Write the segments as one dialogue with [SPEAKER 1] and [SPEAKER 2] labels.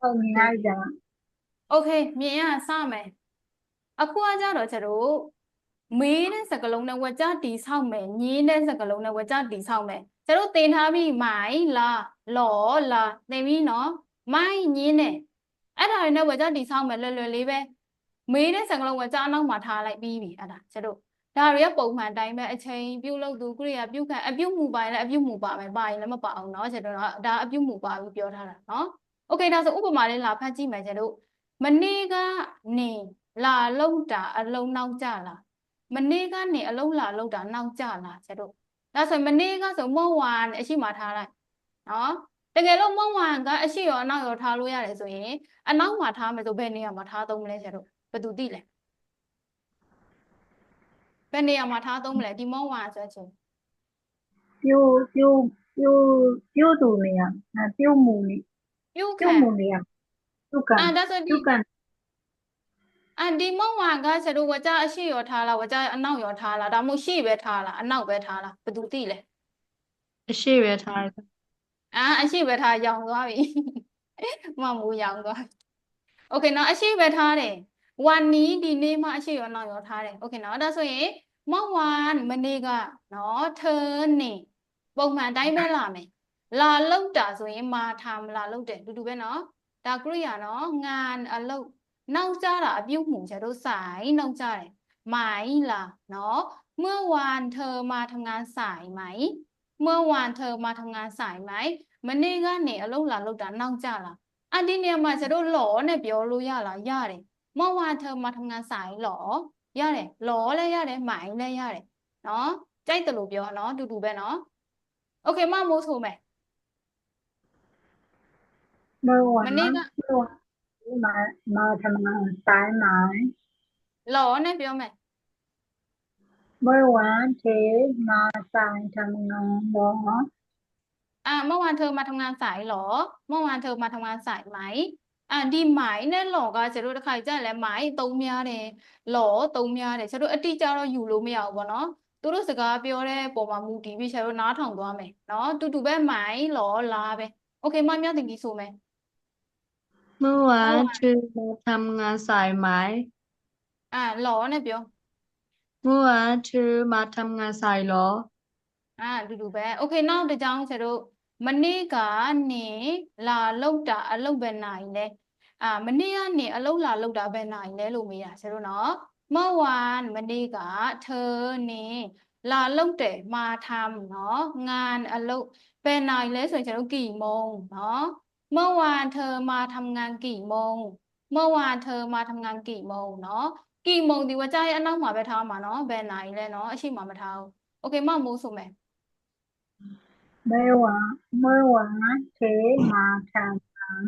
[SPEAKER 1] ဟုတ်မြင်ရကြပါ
[SPEAKER 2] โอเคမြင်ရစမယ်အခုအကြတော့ကျတို့မေးတဲ့စကလုံးနဲ့ဝကြတီဆောက်မယ်ညင်းတဲ့စကလုံးနဲ့ဝကြတီဆောက်မယ်ကျတို့သင်ထားပြီးမိုင်လာလောလာသင်ပြီးနော်မိုင်ညင်းနဲ့အဲ့ဒါတွေနဲ့ဝကြတီဆောက်မယ်လွယ်လွယ်လေးပဲမေးတဲ့စကလုံးဝကြအနောက်မှာထားလိုက်ပြီးပြီအဲ့ဒါကျတို့ဒါတွေကပုံမှန်တိုင်းပဲအချိန်ပြုလုပ်သူကိရိယာပြုခံအပြုမှုပါရင်လည်းအပြုမှုပါမယ်ပါရင်လည်းမပါအောင်เนาะကျွန်တော်ဒါအပြုမှုပါဘူးပြောထားတာเนาะโอเคဒါဆိုဥပမာလေးလာဖတ်ကြည့်မယ်ကျတို့မနေ့ကနေလာလောက်တာအလုံးနောက်ကြလားမနေ့ကနေအလုံးလာလောက်တာနောက်ကြလားကျတို့ဒါဆိုမနေ့ကဆိုမုံဝါအရှိမထားလိုက်နော်တကယ်လို့မုံဝါကအရှိရောအနောက်ရောထားလို့ရတယ်ဆိုရင်အနောက်မှာထားမယ်ဆိုဘယ်နေရာမှာထားသုံးမလဲကျတို့ဘယ်သူသိလဲဘယ်နေရာမှာထားသုံးမလဲဒီမုံဝါဆိုချင်း
[SPEAKER 1] ပြိုးပြိုးပြိုးပြိုးတူနေရပြိုးမူလေး
[SPEAKER 2] Dukan. Dukan.
[SPEAKER 1] Dukan. Ah, that's a Dukan.
[SPEAKER 2] အန်ဒီမဝါကဆရာတို့ဝကြအရှိရောထားလားဝကြအနောက်ရောထားလားဒါမှမဟုတ်ရှိပဲထားလားအနောက်ပဲထားလားဘယ်သူသိလဲအရှိပဲထားတယ်အာအရှိပဲထားရောင်သွားပြီမမူရောင်သွားโอเคเนาะအရှိပဲထားတယ်ဝါနီးဒီနေ့မှအရှိရောနောက်ရောထားတယ်โอเคเนาะဒါဆိုရင်မဝါမနေ့ကเนาะ turning ပုံမှန်တိုင်းပဲလာမယ်လာလောက်တာဆိုရင်မာထာမလာလောက်တယ်တူတူပဲနော်ဒါကရိယာနော်ငန်အလောက်နောက်ကြတာအပြုတ်မှုကျတော့ဆိုင်နောက်ကြတယ်မိုင်လာနော်เมื่อวานเธอมาทำงานสายไหม เมื่อวานเธอมาทำงานสายไหมမနေ့ကနေအလုပ်လာလုပ်တာနောက်ကြလားအဒီနေရာမှာကျတော့လော်နဲ့ပြောလို့ရလားရတယ်เมื่อวานเธอมาทำงานสายหรอရတယ်လော်လည်းရတယ်မိုင်လည်းရတယ်နော်ကြိုက်တယ်လို့ပြောနော်တူတူပဲနော်โอเคမမိုးဆိုမယ်
[SPEAKER 1] เมื่อวันမနေ့ကเมื่อวันที่มามาทำงานสายไหม
[SPEAKER 2] လော်နဲ့ပြောမယ်
[SPEAKER 1] เมื่อวันที่มาสายทำงานหมอ
[SPEAKER 2] อ่าเมื่อวานเธอมาทำงานสายเหรอ เมื่อวานเธอมาทำงานสายไหมอ่าဒီမိုင်းနဲ့လော်ကကျန်တို့တစ်ခါကြရင်လဲမိုင်းသုံးများတယ်လော်သုံးများတယ်ကျန်တို့အတိအကျတော့ယူလို့မရဘူးပေါ့နော်သူတို့စကားပြောတဲ့ပုံမှာမူတည်ပြီးကျန်တို့နားထောင်သွားမယ်နော်တူတူပဲမိုင်းလော်လာပဲโอเคမင်မြောက်တင်ကြီးဆိုမယ်
[SPEAKER 1] เมื่อวานวาชื่อมาทำงานสายไหม
[SPEAKER 2] อ่าหลอเนี่ยเปียว
[SPEAKER 1] เมื่อวานเธอมาทำงานสายหรอ
[SPEAKER 2] อ่าดูดูไปโอเคน้าจะจังเชิญมันนี่กันนี่ลาเล่กด่าเล่กเบ็นายเนี่ยอ่ามันนี่อันนี่เล่กลาเล่กด่าเบ็นายเนี่ยรู้ไหมอ่ะเชิญเนาะเมื่อวานมันนี่กันเธอเนี่ยลาเล่กเตะมาทำเนาะงานเล่กเบ็นายเลยส่วนเชิญกี่โมง เนาะเมื่อวานเธอมาทำงานกี่โมง เมื่อวานเธอมาทำงานกี่โมงเนาะ กี่โมงดีว่าจอันนั้นหมาไปทำมาเนาะแบนไหนเลยเนาะอาชีพหมาไปทำโอเค มามสุหม
[SPEAKER 1] เมื่อวานเมื่อวานเธอมาทำงาน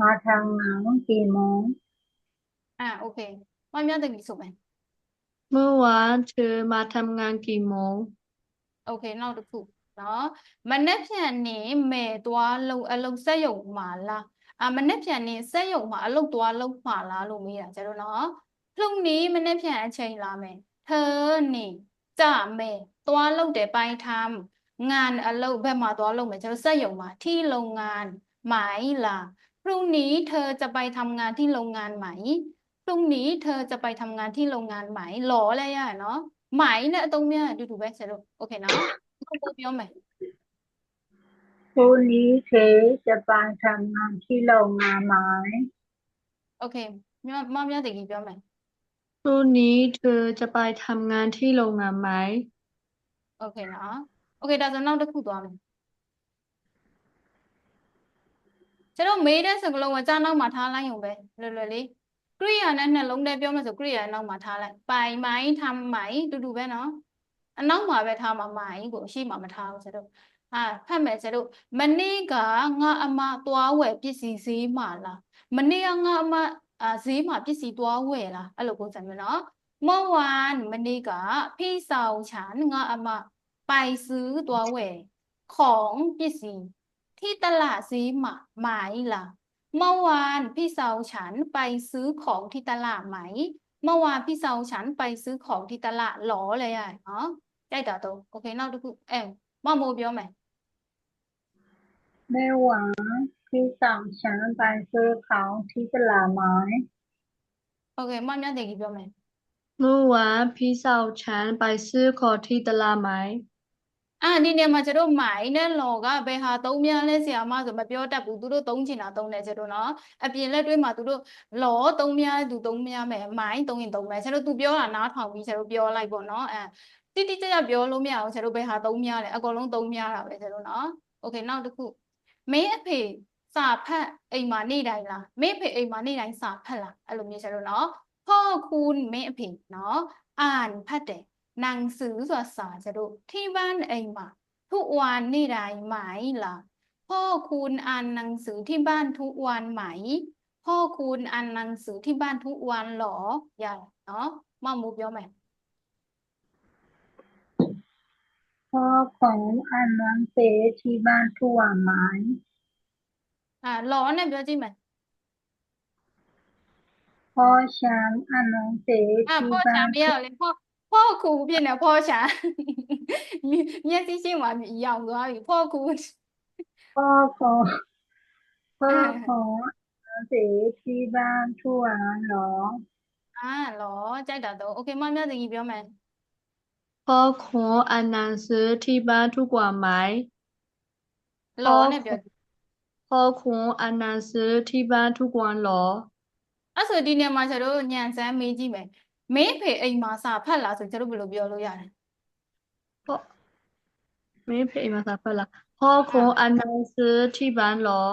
[SPEAKER 1] มาทำงานกี่โมง
[SPEAKER 2] อ่าโอเคมาเมื่อตะกี้สุแม
[SPEAKER 1] เมื่อวานเธอมาทำงานกี่โมง
[SPEAKER 2] โอเคเล่าจะกูกเนาะมันเนี่ยเปี่ยนี่เมตัวเลเอลงเสยยกมาละอ่ามันเนี่ยเปี่ยนี่เสยยกมาอลงตัวลงมาละรู้มี้ะอ่ะเจ้าเนาะพรุ่งนี้มันเนี่ยเ่เฉยละเมเธอเนี่ยจะเมตัวเราเดี๋ยวไปทำงานเอลงไปมาตัวลงเหมเจะเสยยกมาที่โรงงานหมาละพรุ่งนี้เธอจะไปทำงานที่โรงงานไหมพรุ่งนี้เธอจะไปทำงานที่โรงงานไหมหล่อเลยอ่ะเนาะหมายเนี่ยตรงเนี้ยดูดูแบบเสร็จโอเคเนาะလို့ပြောမယ်
[SPEAKER 1] ကိုနီခေဂျပန်ထံမှရှိလုံငါမိုင်း
[SPEAKER 2] โอเคမမများတကြီးပြောမယ်
[SPEAKER 1] ကိုနီခေဂျပန်ထံမှရှိလုံငါမိုင်း
[SPEAKER 2] โอเคနော်โอเคဒါဆိုနောက်တစ်ခုသွားမယ်ကျွန်တော်မေးတဲ့စကားလုံးကကြားနောက်မှာထားလိုက်ရုံပဲလွယ်လွယ်လေးကရိယာနဲ့နှလုံးထဲပြောမယ်ဆိုကရိယာနောက်မှာထားလိုက်ပိုင်မိုင်းထမ်းမိုင်းတူတူပဲနော်น้องมาไปทำมาใหม่กูชิมมาทำเสร็จแล้อ่าพ่อแม่เสร็จแล้มันนี่ก็งามาตัวเวพี่สีสีมาละมันนี่งามาอ่าสีมาพี่สีตัวเวละอะไรกูจะไว้เนาะ เมื่อวานมันนี่ก็พี่สาวฉันงามาไปซื้อตัวเวของพี่สีที่ตลาดสีมาไหมละเมื่อวานพี่สาวฉันไปซื้อของที่ตลาดไหมเมื่อวานพี่สาวฉันไปซื้อของที่ตลาดหรอเลยอ่ะอ๋อใกล้ต่อโตโอเคนอกทุกเอ้ยมอโมပြောမယ်
[SPEAKER 1] เมื่อวานพี่สาวฉันไปซื้อของที่ตลาดไหม
[SPEAKER 2] โอเคมอမြတ်เด็กကြီးပြောမယ်
[SPEAKER 1] เมื่อวานพี่สาวฉันไปซื้อของที่ตลาดไหม
[SPEAKER 2] အဲ့ဒီနေ့မှာကျတို့မိုင်းနဲ့လော်ကဘယ်ဟာသုံးများလဲဆရာမဆိုမပြောတတ်ဘူးသူတို့သုံးချင်တာသုံးတယ်ကျတို့နော်အပြင်လက်တွဲမှာသူတို့လော်သုံးများသူသုံးများမယ်မိုင်းသုံးရင်သုံးမယ်ကျတို့သူပြောတာနားထောင်ပြီးကျတို့ပြောလိုက်ပေါ့နော်အဲတိတိကျကျပြောလို့မရအောင်ကျတို့ဘယ်ဟာသုံးများလဲအကုန်လုံးသုံးများတာပဲကျတို့နော်โอเคနောက်တစ်ခုမင်းအဖေစာဖတ်အိမ်မှာနေတိုင်းလားမင်းအဖေအိမ်မှာနေတိုင်းစာဖတ်လားအဲ့လိုမျိုးကျတို့နော်ဟောကူမင်းအဖေနော်အာန်ဖတ်တယ်หนังสือภาษาจะดูที่บ้านไอหมาทุกวันนี่ได้ไหมล่ะ พ่อคุณอ่านหนังสือที่บ้านทุกวันไหม พ่อคุณอ่านหนังสือที่บ้านทุกวันหรออย่าเนาะมามุบยอมไหม
[SPEAKER 1] พ่อุณอ่านหนังสือที่บ้านทุกวันไหม
[SPEAKER 2] อ่าหรอเนี่ยพี่จิไหม
[SPEAKER 1] พ่อฉันอ่านหนังสือที่บ้านพ่อฉันเอาเลยพ่อ
[SPEAKER 2] ဖောက်ခုဖြစ်နေဖောက်ရှာမျက်စိရှိမှရောင်သွားပြီဖောက်ခု
[SPEAKER 1] ဖောက်ခုဖောက်ခုစေတီပန်းထူအောင်နော်
[SPEAKER 2] အာလောကြိုက်တာတော့โอเคမမြတ်သိကြီးပြောမယ်
[SPEAKER 1] ဖောက်ခုအနန်စေတီပန်းထူกว่าမိုင်လောနဲ့ပြောဖောက်ခုအနန်စေတီပန်းထူกว่าလော
[SPEAKER 2] အဲ့ဆိုဒီနေ့မှာကျွန်တော်ညံစမ်းမေးကြည့်မယ်မင်းဖေအိမ်မှာစာဖတ်လားဆိုကျွန်တော်ဘယ်လိုပြောလို့ရလဲဟုတ
[SPEAKER 1] ်မင်းဖေအိမ်မှာစာဖတ်လားဟောခုအနန်စတီဘန်လော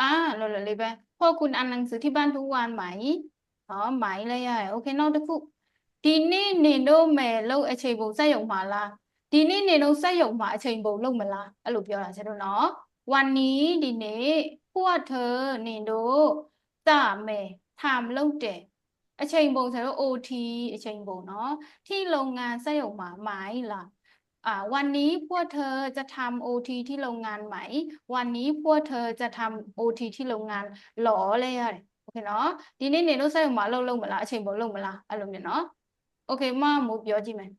[SPEAKER 2] အာလောလောလေးပဲဟောခုအနန်စတီဘန်သူဝန်မိုင်ဟောမိုင်လည်းရတယ်โอเคနောက်တစ်ခုဒီနေ့နေတော့မယ်လို့အချိန်ပုံစက်ရုံမှာလားဒီနေ့နေတော့စက်ရုံမှာအချိန်ပုံလုံးမလားအဲ့လိုပြောတာကျွန်တော်နော်วันนี้ဒီနေ့พวกเธอနေတော့စမယ်ถามလို့တယ်เฉยงบงใช้ว่ OT เฉยงบงเนาะที่โรงงานสยองหมาไม้ล่ะ อ่า วันนี้พวกเธอจะทำ OT ที่โรงงานไหม วันนี้พวกเธอจะทำ OT ที่โรงงานหล่อเลยอะโอเคเนาะ ทีนี้เนี่ยเราสยองหมาลงลงมาละเฉยงบงลงมาละอารมณ์เนาะโอเคมามูเบียวจิมัน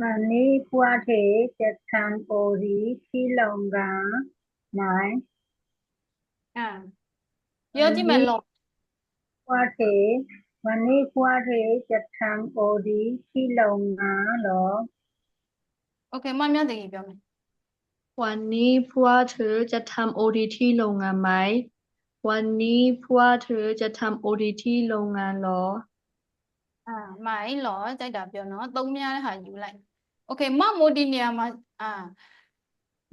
[SPEAKER 1] วันนี้พวกเธอจะทำ OT ที่โรงงานไหม
[SPEAKER 2] อ่าเยอะจิมันหล่อ
[SPEAKER 1] ကွာတေဝနိကွာတေယထံအိုဒီရှိလုံငါလော
[SPEAKER 2] โอเคမမြတ်တင်ကြီးပြောမယ်
[SPEAKER 1] วันนี้พวกเธอจะทำโอดีที่โรงงานไหมวันนี้พวกเธอจะทำโอดีที่โรงงานหรอ
[SPEAKER 2] อ่าไม่หรอใจดับเดียวเนาะตรงเนี้ยค่ะอยู่ไรโอเคมาโมดีเนี่ยมาอ่า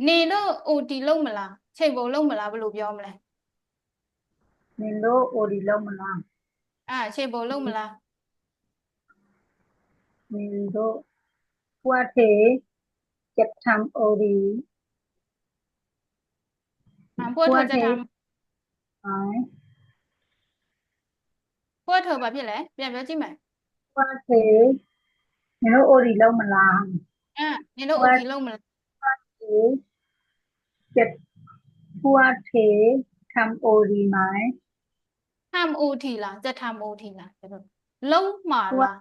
[SPEAKER 2] နေတော့ OT လုံးမလားချိန်ပုံလုံးမလားဘယ်လိုပြောမလဲ
[SPEAKER 1] นี่ลูโอดีลมัละ
[SPEAKER 2] อ่าเช่บลูกมัละ
[SPEAKER 1] นี่ลูว่าเธจ็บทำโอดี
[SPEAKER 2] พวกเธอจะทำไอพวกเธอแบบพี่เลยแบบเยอะจริไหม
[SPEAKER 1] ว่าเธอนโ่ลูกโอดีลมัละ
[SPEAKER 2] อ่านี่ลูโอดีลมัละ
[SPEAKER 1] วัาเธอเจ็บพวกเธอทำโอดีไหม
[SPEAKER 2] ทำโอทีล่ะจะทำโอทีล่ะจะลงมาล่ะ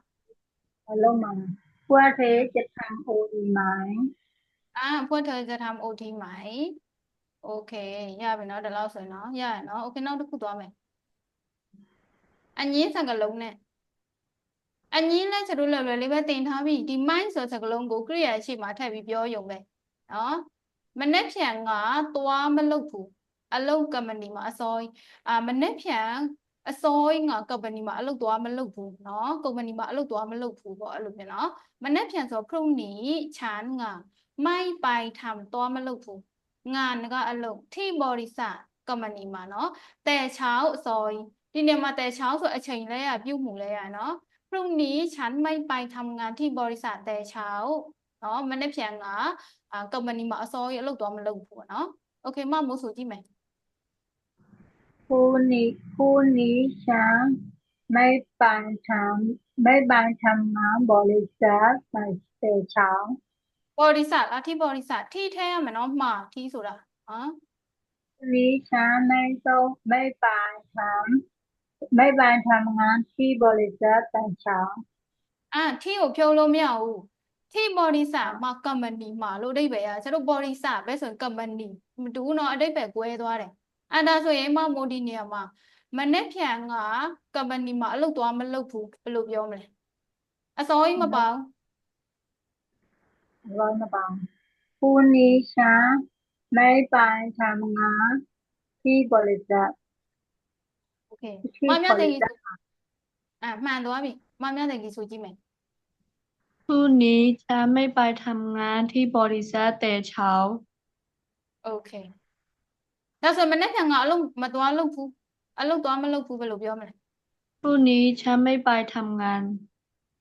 [SPEAKER 1] ลงมาพวกเธอจะทำโอทีไหม
[SPEAKER 2] อ่าพวกเธอจะทำโอทีไหมโอเคยากไปเนาะเดี๋ยวเราสวยเนาะยากเนาะโอเคน้องทุกคู่ตัวไหมอันนี้สังกัดลงเนี่ยအငင်းလဲကျွန်တော်လွယ်လွယ်လေးပဲတင်ထားပြီဒီ mind ဆိုတဲ့စကားလုံးကို kriya ရှိမှထပ်ပြီးပြောရုံပဲနော်မနှက်ဖြန်ကသွားမလုပ်ဘူးအလုတ်ကမ္ပဏီမှာအစောအာမနှက်ဖြန်อ่ะုးยงากบันนီမှာအလုပ်ัွားမလูပ်เนาะกบันပဏီမှာအလုပ်သွားမလုก်อူลပေါ့အဲ့လိเนาะนနေ่ပြန်พรุ่งนี้ฉันงาไม่ไปทำตัวมันลูกผูงานก็อลูกที่บริษัทกบันนีมาเนาะแต่เช้าซอยดีเนี่ยมาแต่เช้าสวนเฉยเลยอ่ะยิ้มหมูเลยอ่ะเนาะพรุ่งนี้ฉันไม่ไปทำงานที่บริษัทแต่เช้าเนาะมันได้เพียงอ่ะกบันนีมาซอยลูกตัวมันลูกผูเนาะโอเคมาหมูสูจีไหม
[SPEAKER 1] คู่นี้คู่นี้ช้างไม่บางทำไม่บางทำน้ำบริษัทแต่เช้า
[SPEAKER 2] บริษัทอะที่บริษัทที่แท้มันน้องมาที่สุดอะอ๋อ
[SPEAKER 1] นี้ช้างไม่โตไม่บางทำไม่บางทำงานที่บริษัทแต่ช้า
[SPEAKER 2] อ่ะที่อุเโภคไโลเมีที่บริษัทมากำมันดีมาลูได้แบบอะฉันรู้บริษัทไปส่วนกำมันดีดูเนาะได้แบบกวเอตัวเลยအဲ့ဒါဆိုရင်မမိုဒီนေရีမှာမมေ့ဖြန်က่ย္ပ่ီกှာအလုပ်သွားမလုั်ลူးဘ်ูလိုลูกยမอဲအစောကြီးမมาบ้าง
[SPEAKER 1] ร้อยมาบเปาพรุ่งนี้ช้าไม่ไปทำงานที่บริษัท
[SPEAKER 2] โอเคมาเมื่บเดกร่ัอ่ะมาดัวมีมาเม่อไหรกกี่สูจิไหม
[SPEAKER 1] พรุ่งนี้ช้าไม่ไปทำงานที่บริษัทแต่เช้า
[SPEAKER 2] โอเคแล้วสมัยนั้นยังเอาะลุงมาตัวลุงฟูอะลุกตัวมาลุงฟูไปหลบย้อมเลย
[SPEAKER 1] พรุ่งนี้ฉันไม่ไปทำงาน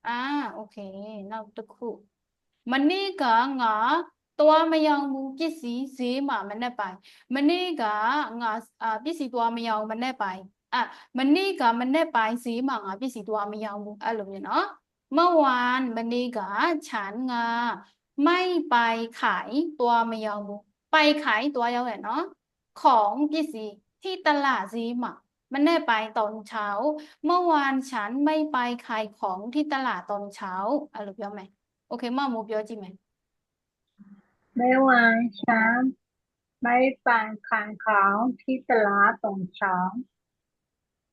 [SPEAKER 2] อ่าโอเคนั่งตะคุมันนี่ก็อ่ะตัวไม่ยอมกิสีสีมามันได้ไป มันนี่ก็อ่ะอ่าพี่สีตัวไม่ยอมมันได้ไปอ่ะมันนี่ก็มันได้ไปสีมาอ่ะพี่สีตัวไม่ยอมอ่ะลุงเนาะเมื่อวานมันนี่ก็ฉันอ่ะไม่ไปขายตัวไม่ยอมไปขายตัวยาวเลยเนาะของกิสีที่ตลาดซีหมักมันแน่ไปตอนเช้า เมื่อวานฉันไม่ไปขายของที่ตลาดตอนเช้าอะไรเปล่าไหมโอเคมามูเปล่าจีไหม
[SPEAKER 1] เมื่อวานฉันไม่ไปขายของที่ตลาดตอนเช้า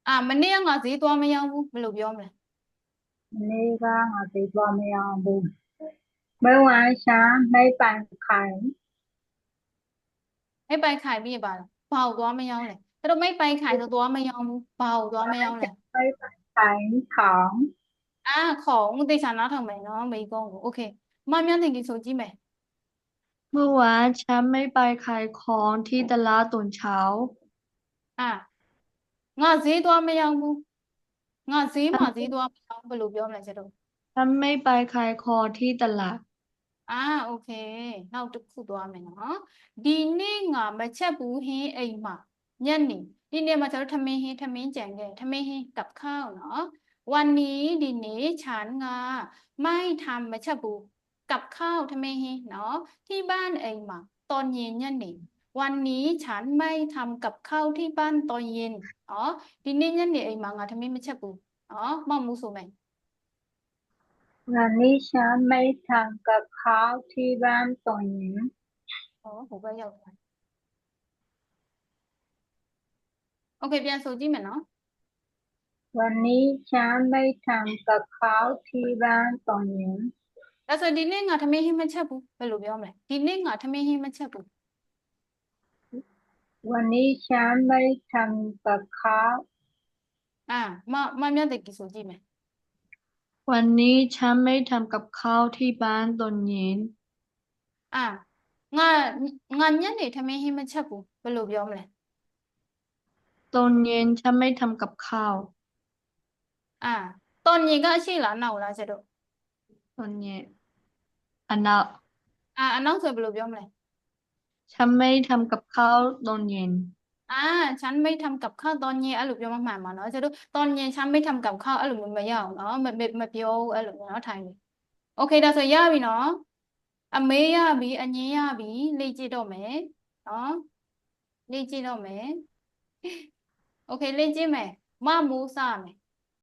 [SPEAKER 2] อ่ามันเนี่ยงอสีตัวไม่ยอมบุ่รู้เปล่าไหม
[SPEAKER 1] นี่ก็อสีตัวไม่ยอมบุเมื่อวานฉันไม่ไปขาย
[SPEAKER 2] ไปขายมีบ้างเป่าตัวไม่ยอมเลยแต่เราไม่ไปขายตัวไม่ยอมเป่าตัวไม่ยอมเลย
[SPEAKER 1] ไปขายของ
[SPEAKER 2] อ่าของดิฉันนะทำไมเนาะไม่กงโอเคมาเมื่อไหร่กินซูจิไหม
[SPEAKER 1] เมื่อวานฉันไม่ไปขายของที่ตลาดตอนเช้า
[SPEAKER 2] อ่างาซีตัวไม่ยอมงาซีมาซีตัวไม่ยอมไปรูปยอมเลยจะดู
[SPEAKER 1] ฉันไม่ไปขายของที่ตลาด
[SPEAKER 2] อ่าโอเคเราက်တစ်ุုตัวไหนเนาะดีนနေ့าါမချက်ဘူးဟင်းအိမ်မยာညနေဒီနေ့မှာจျွန်တောทำไม်းဟแ်းထမင်းကြံခกับข้าวเนาะวันนี้ดิเนฉันงาไม่ทำมาช่บูกับข้าวทำไมฮิเนาะที่บ้านเองมาตอนเย็นยันนี่วันนี้ฉันไม่ทำกับข้าวที่บ้านตอนเย็นอ๋อดิเนยันนี่เองมางาทำไมไม่ช่บูอ๋อมองมูสูไหม
[SPEAKER 1] วันนี้ฉันไม่ทำกับข้าวที่บ้านตอนหญิง
[SPEAKER 2] โอ้โหไปยังไงโอเคพี่ยนโซจิไหมเนาะ
[SPEAKER 1] วันนี้ฉันไม่ทำกับข้าวที่บ้านตอนหญิง
[SPEAKER 2] แล้วส่วนดีนี่ง่ะทำไมให้มันเชื่อปุ๊บไปรู้ไม่ออกเลยดีนี่ง่ะทำไมให้มันเชื่อปุ๊บ
[SPEAKER 1] วันนี้ฉันไม่ทำกับข้าว
[SPEAKER 2] อ่ามามาเปี่ยเด็กกีู่จิไหม
[SPEAKER 1] วันนี้ฉันไม่ทำกับข้าวที่บ้านตอนเย็น
[SPEAKER 2] อ่ะงานงานเนี่ยนี่ทำไมให้มันชับกูบลูยอมเลย
[SPEAKER 1] ตอนเย็นฉันไม่ทำกับข้าว
[SPEAKER 2] อ่ะตอนเย็นก็ชื่อหลานเอาละจะดู
[SPEAKER 1] ตอนเย็นอันนาะ
[SPEAKER 2] อ่ะอันน้องเคยบลูยอมเลย
[SPEAKER 1] ฉันไม่ทำกับข้าวตอนเย็น
[SPEAKER 2] အာฉันไม่ทำกับข้าวตอนเย็นအဲ့လိုပြောမှမှန်ပါเนาะကျတို့ตอนเย็นฉันไม่ทำกับข้าวအဲ့လိုမျိုးမရအောင်เนาะမမပြောဘူးအဲ့လိုเนาะထိုင်နေโอเคဒါဆိုရပြီเนาะအမေးရပြီအငင်းရပြီလေ့ကြည့်တော့မယ်เนาะလေ့ကြည့်တော့မယ်โอเคလေ့ကြည့်မယ်မမိုးစမယ်